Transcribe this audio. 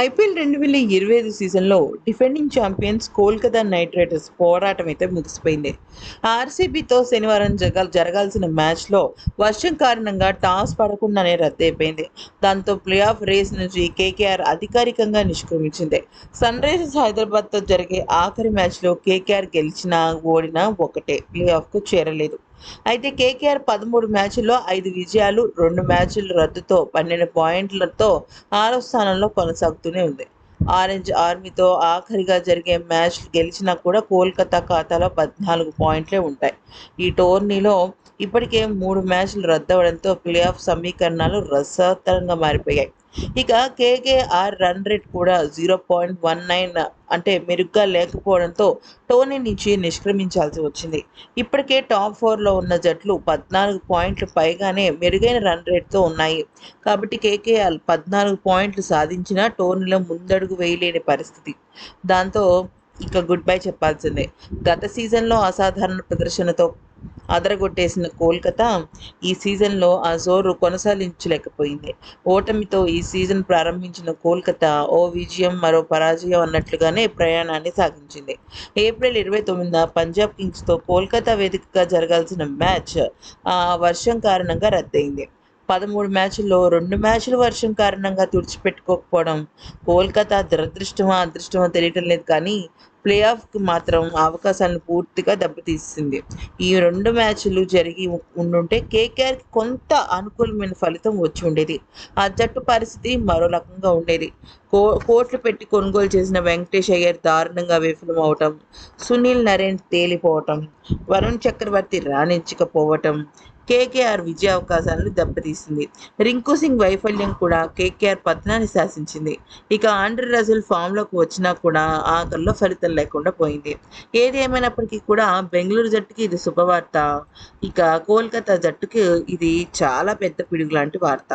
IPL రెండు వేల ఇరవై ఐదు సీజన్లో defending champions Kolkata Knight Riders పోరాటం అయితే ముగిసిపోయింది. ఆర్సీబీతో శనివారం జగ జరగాల్సిన మ్యాచ్లో వర్షం కారణంగా టాస్ పడకుండానే రద్దయిపోయింది. దాంతో ప్లే ఆఫ్ రేస్ నుంచి కేకేఆర్ అధికారికంగా నిష్క్రమించింది. సన్ రైజర్స్ హైదరాబాద్తో జరిగే ఆఖరి మ్యాచ్లో కేకేఆర్ గెలిచినా ఓడినా ఒకటే ప్లే ఆఫ్కు చేరలేదు. అయితే కేకేఆర్ పదమూడు మ్యాచ్ల్లో ఐదు విజయాలు రెండు మ్యాచ్లు రద్దుతో పన్నెండు పాయింట్లతో ఆరో స్థానంలో కొనసాగుతూనే ఉంది. ఆరెంజ్ ఆర్మీతో ఆఖరిగా జరిగే మ్యాచ్ గెలిచినా కూడా కోల్కతా ఖాతాలో పద్నాలుగు పాయింట్లే ఉంటాయి. ఈ టోర్నీలో ఇప్పటికే మూడు మ్యాచ్లు రద్దవడంతో ప్లే ఆఫ్ సమీకరణాలు రసవత్తరంగా మారిపోయాయి. ఇక కేకేఆర్ రన్ రేట్ కూడా జీరో పాయింట్ వన్ నైన్ అంటే మెరుగ్గా లేకపోవడంతో టోర్నీ నుంచి నిష్క్రమించాల్సి వచ్చింది. ఇప్పటికే టాప్ ఫోర్లో ఉన్న జట్లు పద్నాలుగు పాయింట్లు పైగానే మెరుగైన రన్ రేట్తో ఉన్నాయి. కాబట్టి కేకేఆర్ పద్నాలుగు పాయింట్లు సాధించిన టోర్నీలో ముందడుగు వేయలేని పరిస్థితి. దాంతో ఇక గుడ్ బై చెప్పాల్సిందే. గత సీజన్లో అసాధారణ ప్రదర్శనతో అదరగొట్టేసిన కోల్కతా ఈ సీజన్లో ఆ జోరు కొనసాగించలేకపోయింది. ఓటమితో ఈ సీజన్ ప్రారంభించిన కోల్కతా ఓ విజయం మరో పరాజయం అన్నట్లుగానే ప్రయాణాన్ని సాగించింది. ఏప్రిల్ ఇరవై తొమ్మిదిన పంజాబ్ కింగ్స్తో కోల్కతా వేదికగా జరగాల్సిన మ్యాచ్ ఆ వర్షం కారణంగా రద్దయింది. పదమూడు మ్యాచ్ల్లో రెండు మ్యాచ్లు వర్షం కారణంగా తుడిచిపెట్టుకోకపోవడం కోల్కతా దురదృష్టమా అదృష్టమా తెలియటం లేదు కానీ ప్లే ఆఫ్కి మాత్రం అవకాశాలను పూర్తిగా దెబ్బతీసింది. ఈ రెండు మ్యాచ్లు జరిగి ఉండుంటే కేకేఆర్కి కొంత అనుకూలమైన ఫలితం వచ్చి ఉండేది. ఆ జట్టు పరిస్థితి మరో రకంగా ఉండేది. కో కోట్లు పెట్టి కొనుగోలు చేసిన వెంకటేష్ అయ్యర్ దారుణంగా విఫలం అవటం సునీల్ నరేన్ తేలిపోవటం వరుణ్ చక్రవర్తి రాణించకపోవటం కేకేఆర్ విజయ అవకాశాలను దెబ్బతీసింది. రింకు సింగ్ వైఫల్యం కూడా కేకేఆర్ పతనాన్ని శాసించింది. ఇక ఆండ్రీ రజల్ ఫామ్లోకి వచ్చినా కూడా ఆఖరిలో ఫలితం లేకుండా పోయింది. ఏది ఏమైనప్పటికీ కూడా బెంగళూరు జట్టుకి ఇది శుభవార్త. ఇక కోల్కతా జట్టుకి ఇది చాలా పెద్ద పిడుగు లాంటి వార్త.